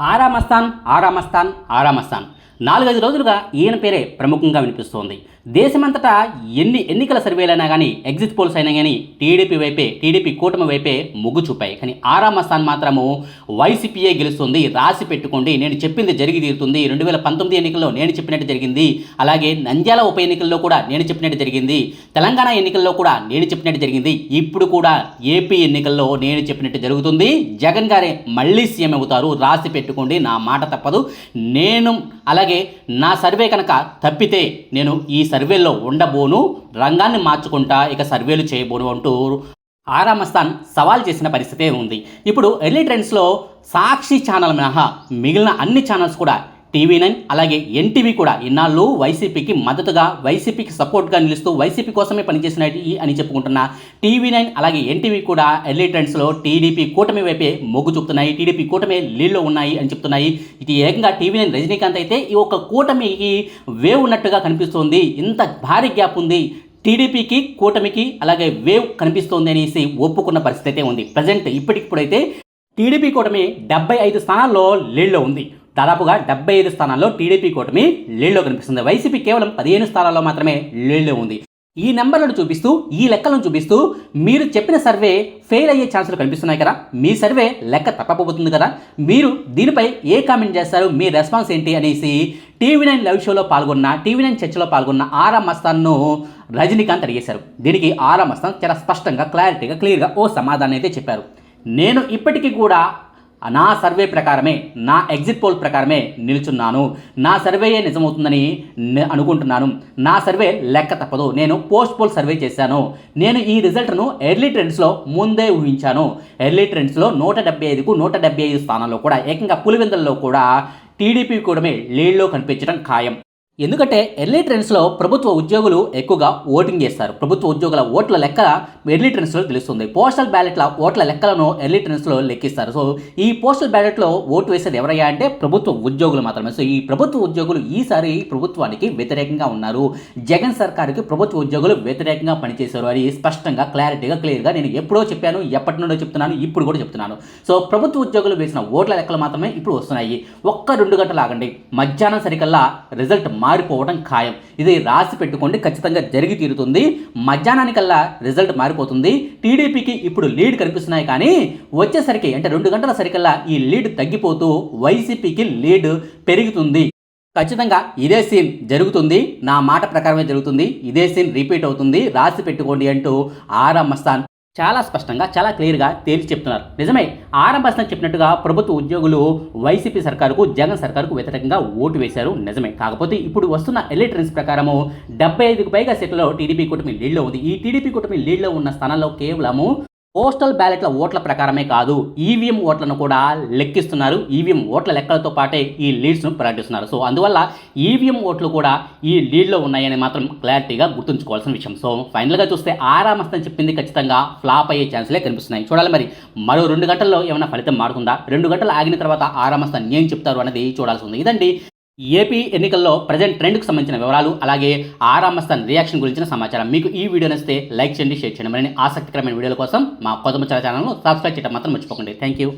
ఆరామస్థాన్ ఆరామస్థాన్ ఆరామస్థాన్ నాలుగైదు రోజులుగా ఈయన పేరే ప్రముఖంగా వినిపిస్తోంది. దేశమంతటా ఎన్ని ఎన్నికల సర్వేలైనా కానీ ఎగ్జిట్ పోల్స్ అయినా కానీ టీడీపీ వైపే టీడీపీ కూటమి వైపే మొగ్గు చూపాయి. కానీ ఆరామస్థాన్ మాత్రము వైసీపీఏ గెలుస్తుంది. రాసి పెట్టుకోండి. నేను చెప్పింది జరిగి తీరుతుంది. రెండు వేల పంతొమ్మిది ఎన్నికల్లో నేను చెప్పినట్టు జరిగింది. అలాగే నంద్యాల ఉప ఎన్నికల్లో కూడా నేను చెప్పినట్టు జరిగింది. తెలంగాణ ఎన్నికల్లో కూడా నేను చెప్పినట్టు జరిగింది. ఇప్పుడు కూడా ఏపీ ఎన్నికల్లో నేను చెప్పినట్టు జరుగుతుంది. జగన్ గారే మళ్ళీ సీఎం అవుతారు. రాసి పెట్టుకోండి. నా మాట తప్పదు. నేను అలాగే అలాగే నా సర్వే కనుక తప్పితే నేను ఈ సర్వేలో ఉండబోను రంగాన్ని మార్చుకుంటా ఇక సర్వేలు చేయబోను అంటూ ఆరామస్థాన్ సవాల్ చేసిన పరిస్థితే ఉంది. ఇప్పుడు ఎర్లీ ట్రెండ్స్లో సాక్షి ఛానల్ మినహా మిగిలిన అన్ని ఛానల్స్ కూడా టీవీ నైన్ అలాగే ఎన్టీవీ కూడా ఇన్నాళ్ళు వైసీపీకి మద్దతుగా వైసీపీకి సపోర్ట్గా నిలుస్తూ వైసీపీ కోసమే పనిచేసినవి అని చెప్పుకుంటున్న టీవీ నైన్ అలాగే ఎన్టీవీ కూడా ఎర్లీ ట్రెండ్స్లో టీడీపీ కూటమి వైపే మొగ్గు చూపుతున్నాయి టీడీపీ కూటమి లీల్లో ఉన్నాయి అని చెప్తున్నాయి. ఇది ఏకంగా టీవీ నైన్ రజనీకాంత్ అయితే ఈ ఒక కూటమికి వేవ్ ఉన్నట్టుగా కనిపిస్తోంది. ఇంత భారీ గ్యాప్ ఉంది. టీడీపీకి కూటమికి అలాగే వేవ్ కనిపిస్తోంది అనేసి ఒప్పుకున్న పరిస్థితి అయితే ఉంది. ప్రజెంట్ ఇప్పటికిప్పుడైతే టీడీపీ కూటమి డెబ్బై ఐదు స్థానాల్లో లీడ్లో ఉంది. దాదాపుగా డెబ్బై ఐదు స్థానాల్లో టీడీపీ కూటమి లీడ్లో కనిపిస్తుంది. వైసీపీ కేవలం పదిహేను స్థానాల్లో మాత్రమే లీడ్లో ఉంది. ఈ నెంబర్లను చూపిస్తూ ఈ లెక్కలను చూపిస్తూ మీరు చెప్పిన సర్వే ఫెయిల్ అయ్యే ఛాన్సులు కనిపిస్తున్నాయి కదా? మీ సర్వే లెక్క తప్పపోతుంది కదా? మీరు దీనిపై ఏ కామెంట్ చేస్తారు? మీ రెస్పాన్స్ ఏంటి అనేసి టీవీ నైన్ లైవ్ షోలో పాల్గొన్న టీవీ నైన్ చర్చలో పాల్గొన్న ఆరా మస్తాన్ను రజనీకాంత్ అడిగేశారు. దీనికి ఆరా మస్తాన్ చాలా స్పష్టంగా క్లారిటీగా క్లియర్గా ఓ సమాధానం అయితే చెప్పారు. నేను ఇప్పటికీ కూడా నా సర్వే ప్రకారమే నా ఎగ్జిట్ పోల్ ప్రకారమే నిల్చున్నాను. నా సర్వేయే నిజమవుతుందని అనుకుంటున్నాను. నా సర్వే లెక్క తప్పదు. నేను పోస్ట్ పోల్ సర్వే చేశాను. నేను ఈ రిజల్ట్ను ఎర్లీ ట్రెండ్స్లో ముందే ఊహించాను. ఎర్లీ ట్రెండ్స్లో నూట డెబ్బై ఐదుకు నూట డెబ్బై ఐదు స్థానాల్లో కూడా ఏకంగా పులివెందుల్లో కూడా టీడీపీ కూడమే లీడ్లో కనిపించడం ఖాయం. ఎందుకంటే ఎర్లీ ట్రెండ్స్లో ప్రభుత్వ ఉద్యోగులు ఎక్కువగా ఓటింగ్ చేస్తారు. ప్రభుత్వ ఉద్యోగుల ఓట్ల లెక్క ఎర్లీ ట్రెండ్స్లో తెలుస్తుంది. పోస్టల్ బ్యాలెట్ల ఓట్ల లెక్కలను ఎర్లీ ట్రెండ్స్లో లెక్కిస్తారు. సో ఈ పోస్టల్ బ్యాలెట్లో ఓటు వేసేది ఎవరయ్యా అంటే ప్రభుత్వ ఉద్యోగులు మాత్రమే. సో ఈ ప్రభుత్వ ఉద్యోగులు ఈసారి ప్రభుత్వానికి వ్యతిరేకంగా ఉన్నారు. జగన్ సర్కారుకి ప్రభుత్వ ఉద్యోగులు వ్యతిరేకంగా పనిచేశారు అని స్పష్టంగా క్లారిటీగా క్లియర్గా నేను ఎప్పుడో చెప్పాను ఎప్పటి నుండో చెప్తున్నాను ఇప్పుడు కూడా చెప్తున్నాను. సో ప్రభుత్వ ఉద్యోగులు వేసిన ఓట్ల లెక్కలు మాత్రమే ఇప్పుడు వస్తున్నాయి. ఒక్క రెండు గంటలు ఆగండి. మధ్యాహ్నం సరికల్లా రిజల్ట్ మారిపోవడం ఖాయం. ఇది రాసి పెట్టుకోండి ఖచ్చితంగా జరిగి తీరుతుంది. మధ్యాహ్నానికల్లా రిజల్ట్ మారిపోతుంది. టీడీపీకి ఇప్పుడు లీడ్ కనిపిస్తున్నాయి కానీ వచ్చేసరికి అంటే రెండు గంటల సరికల్లా ఈ లీడ్ తగ్గిపోతూ వైసీపీకి లీడ్ పెరుగుతుంది. ఖచ్చితంగా ఇదే సీన్ జరుగుతుంది. నా మాట ప్రకారమే జరుగుతుంది. ఇదే సీన్ రిపీట్ అవుతుంది. రాసి పెట్టుకోండి అంటూ ఆరా మస్తాన్ చాలా స్పష్టంగా చాలా క్లియర్గా తేల్చి చెప్తున్నారు. నిజమే ఆరంభస్థం చెప్పినట్టుగా ప్రభుత్వ ఉద్యోగులు వైసీపీ సర్కారుకు జగన్ సర్కారుకు వ్యతిరేకంగా ఓటు వేశారు. నిజమే. కాకపోతే ఇప్పుడు వస్తున్న ఎలక్ట్రన్స్ ప్రకారము డెబ్బై ఐదుకు పైగా సీట్లలో టీడీపీ కూటమి లీడ్లో ఉంది. ఈ టీడీపీ కూటమి లీడ్లో ఉన్న స్థానాల్లో కేవలము పోస్టల్ బ్యాలెట్ల ఓట్ల ప్రకారమే కాదు ఈవీఎం ఓట్లను కూడా లెక్కిస్తున్నారు. ఈవీఎం ఓట్ల లెక్కలతో పాటే ఈ లీడ్స్ను ప్రకటిస్తున్నారు. సో అందువల్ల ఈవీఎం ఓట్లు కూడా ఈ లీడ్లో ఉన్నాయని మాత్రం క్లారిటీగా గుర్తుంచుకోవాల్సిన విషయం. సో ఫైనల్గా చూస్తే ఆరామస్తని చెప్పింది ఖచ్చితంగా ఫ్లాప్ అయ్యే ఛాన్స్లే కనిపిస్తున్నాయి. చూడాలి మరి మరో రెండు గంటల్లో ఏమైనా ఫలితం మారుతుందా? రెండు గంటలు ఆగిన తర్వాత ఆరామస్తని ఏం చెప్తారు అనేది చూడాల్సి ఉంది. ఇదండి ఏపీ ఎన్నికల్లో ప్రజెంట్ ట్రెండ్కు సంబంధించిన వివరాలు అలాగే ఆరామస్థాన్ రియాక్షన్ గురించిన సమాచారం. మీకు ఈ వీడియో నచ్చితే లైక్ చేయండి షేర్ చేయండి. మరిన్ని ఆసక్తికరమైన వీడియోల కోసం మా కొత్త ఛానల్ను సబ్స్క్రైబ్ చేయడం మాత్రం మర్చిపోకండి. Thank you